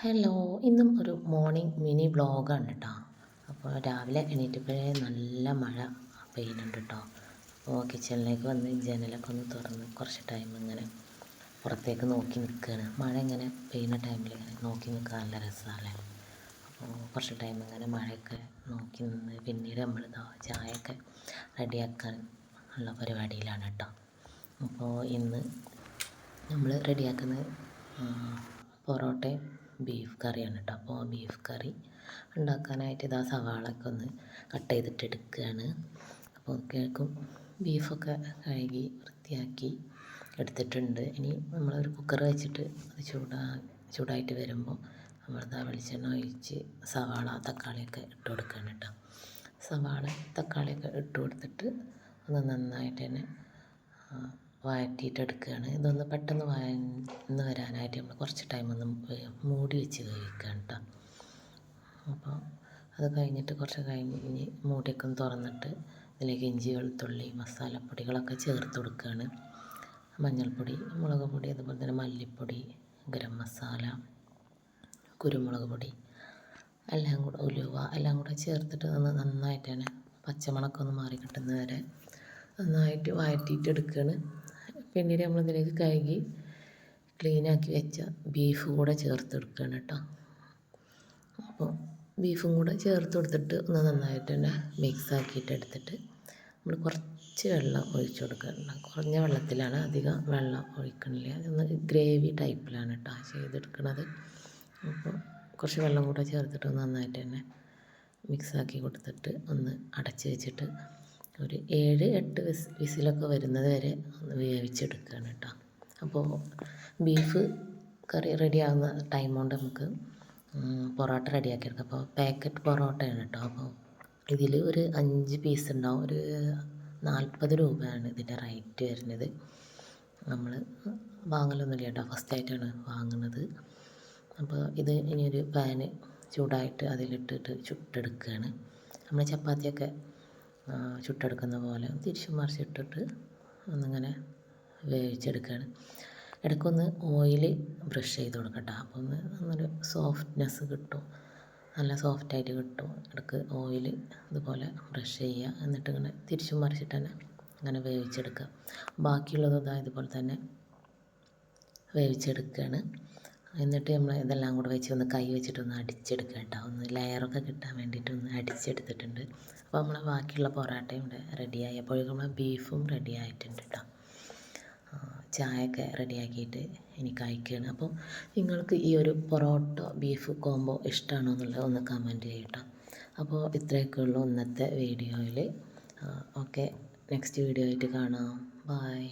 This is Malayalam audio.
ഹലോ ഇന്നും ഒരു മോർണിംഗ് മിനി വ്ളോഗാണ് കേട്ടോ അപ്പോൾ രാവിലെ എണീറ്റപ്പോഴേ നല്ല മഴ പെയ്യുന്നുണ്ട് കേട്ടോ അപ്പോൾ കിച്ചണിലേക്ക് വന്ന് ജനലൊക്കെ ഒന്ന് തുറന്ന് കുറച്ച് ടൈം ഇങ്ങനെ പുറത്തേക്ക് നോക്കി നിൽക്കുകയാണ് മഴ ഇങ്ങനെ പെയ്യുന്ന ടൈമിൽ ഇങ്ങനെ നോക്കി നിൽക്കാൻ നല്ല രസമല്ലേ അപ്പോൾ കുറച്ച് ടൈം ഇങ്ങനെ മഴയൊക്കെ നോക്കി നിന്ന് പിന്നീട് നമ്മൾ ചായയൊക്കെ റെഡിയാക്കാൻ ഉള്ള പരിപാടിയിലാണ് കേട്ടോ അപ്പോൾ ഇന്ന് നമ്മൾ റെഡിയാക്കുന്നത് പൊറോട്ടയും ബീഫ് കറിയാണ് കേട്ടോ. അപ്പോൾ ബീഫ് കറി ഉണ്ടാക്കാനായിട്ട് ഇതാ സവാളൊക്കെ ഒന്ന് കട്ട് ചെയ്തിട്ട് എടുക്കുകയാണ്. അപ്പോൾ കേൾക്കും. ബീഫൊക്കെ കഴുകി വൃത്തിയാക്കി എടുത്തിട്ടുണ്ട്. ഇനി നമ്മളൊരു കുക്കർ വെച്ചിട്ട് അത് ചൂടാ ചൂടായിട്ട് വരുമ്പോൾ നമ്മളിതാ വെളിച്ചെണ്ണ ഒഴിച്ച് സവാള തക്കാളിയൊക്കെ ഇട്ട് കൊടുക്കുകയാണ് കേട്ടോ. സവാള തക്കാളിയൊക്കെ ഇട്ട് കൊടുത്തിട്ട് ഒന്ന് നന്നായിട്ട് തന്നെ വഴറ്റിയിട്ടെടുക്കുകയാണ് ഇതൊന്ന് പെട്ടെന്ന് വഴന്ന് വരാനായിട്ട് നമ്മൾ കുറച്ച് ടൈം ഒന്ന് മൂടി വെച്ച് വേവിക്കുകയാണ് കേട്ടോ അപ്പോൾ അത് കഴിഞ്ഞിട്ട് കുറച്ച് കഴിഞ്ഞ് മൂടിയൊക്കെ ഒന്ന് തുറന്നിട്ട് ഇതിലേക്ക് ഇഞ്ചി വെളുത്തുള്ളി മസാലപ്പൊടികളൊക്കെ ചേർത്ത് കൊടുക്കുകയാണ്. മഞ്ഞൾപ്പൊടി മുളക് പൊടി അതുപോലെ തന്നെ മല്ലിപ്പൊടി ഗരം മസാല കുരുമുളക് പൊടി എല്ലാം കൂടെ ഉലുവ എല്ലാം കൂടെ ചേർത്തിട്ട് ഒന്ന് നന്നായിട്ട് തന്നെ പച്ചമണമൊക്കെ ഒന്ന് മാറി കിട്ടുന്നത് വരെ. നന്നായിട്ട് വഴറ്റിയിട്ട് എടുക്കുകയാണ് പിന്നീട് നമ്മൾ ഇതിലേക്ക് കഴുകി ക്ലീനാക്കി വെച്ച ബീഫ് കൂടെ ചേർത്തെടുക്കുകയാണ് കേട്ടോ. അപ്പോൾ ബീഫും കൂടെ ചേർത്ത് കൊടുത്തിട്ട് ഒന്ന് നന്നായിട്ട് തന്നെ മിക്സ് ആക്കിയിട്ട് എടുത്തിട്ട് നമ്മൾ കുറച്ച് വെള്ളം ഒഴിച്ച് കൊടുക്കണം. കുറഞ്ഞ വെള്ളത്തിലാണ് അധികം വെള്ളം ഒഴിക്കണില്ല. അതൊന്ന് ഗ്രേവി ടൈപ്പിലാണ് കേട്ടോ ചെയ്തെടുക്കുന്നത് അപ്പോൾ കുറച്ച് വെള്ളം കൂടെ ചേർത്തിട്ട് നന്നായിട്ട് തന്നെ മിക്സാക്കി കൊടുത്തിട്ട് ഒന്ന് അടച്ച് വെച്ചിട്ട് ഒരു ഏഴ് എട്ട് വിസ് വിസിലൊക്കെ വരുന്നത് വരെ ഒന്ന് വേവിച്ചെടുക്കുകയാണ് കേട്ടോ. അപ്പോൾ ബീഫ് കറി റെഡി ആകുന്ന ടൈം കൊണ്ട് നമുക്ക് പൊറോട്ട റെഡിയാക്കി എടുക്കാം അപ്പോൾ പാക്കറ്റ് പൊറോട്ടയാണ് കേട്ടോ. അപ്പോൾ ഇതിൽ ഒരു അഞ്ച് പീസ് ഉണ്ടാവും. ഒരു നാൽപ്പത് രൂപയാണ് ഇതിന്റെ റേറ്റ് വരുന്നത്. നമ്മൾ വാങ്ങലൊന്നുമില്ല കേട്ടോ. ഫസ്റ്റ് ആയിട്ടാണ് വാങ്ങുന്നത്. അപ്പോൾ ഇത് ഇനിയൊരു പാന് ചൂടായിട്ട് അതിലിട്ടിട്ട് ചുട്ടെടുക്കുകയാണ്. നമ്മൾ ചപ്പാത്തിയൊക്കെ ചുട്ടെടുക്കുന്ന പോലെ തിരിച്ചു മറിച്ചിട്ടിട്ട് ഒന്നിങ്ങനെ വേവിച്ചെടുക്കുകയാണ്. ഇടയ്ക്കൊന്ന് ഓയിൽ ബ്രഷ് ചെയ്ത് കൊടുക്കട്ടെ. അപ്പോൾ ഒന്ന് നല്ലൊരു സോഫ്റ്റ്നെസ് കിട്ടും. നല്ല സോഫ്റ്റായിട്ട് കിട്ടും. ഇടയ്ക്ക് ഓയിൽ ഇതുപോലെ ബ്രഷ് ചെയ്യുക. എന്നിട്ട് ഇങ്ങനെ തിരിച്ചും മറിച്ചിട്ട് തന്നെ ഇങ്ങനെ വേവിച്ചെടുക്കുക. ബാക്കിയുള്ളത് ഇതാ ഇതുപോലെ തന്നെ വേവിച്ചെടുക്കുകയാണ്. എന്നിട്ട് നമ്മൾ ഇതെല്ലാം കൂടെ വെച്ച് ഒന്ന് കൈ വെച്ചിട്ടൊന്ന് അടിച്ചെടുക്കുക കേട്ടോ. ഒന്ന് ലെയറൊക്കെ കിട്ടാൻ വേണ്ടിയിട്ട് ഒന്ന് അടിച്ചെടുത്തിട്ടുണ്ട്. അപ്പോൾ നമ്മൾ ബാക്കിയുള്ള പൊറോട്ടയും ഇവിടെ റെഡിയായി അപ്പോഴേക്കും നമ്മൾ ബീഫും റെഡി ആയിട്ടുണ്ട് കേട്ടോ. ചായയൊക്കെ റെഡിയാക്കിയിട്ട് എനിക്ക് അയക്കുകയാണ് അപ്പോൾ നിങ്ങൾക്ക് ഈ ഒരു പൊറോട്ട ബീഫ് കോംബോ ഇഷ്ടമാണോ എന്നുള്ളത് ഒന്ന് കമന്റ് ചെയ്യട്ടോ അപ്പോൾ ഇത്രയൊക്കെ ഉള്ളൂ ഇന്നത്തെ വീഡിയോയിൽ ഓക്കെ നെക്സ്റ്റ് വീഡിയോ ആയിട്ട് കാണാം. ബായ്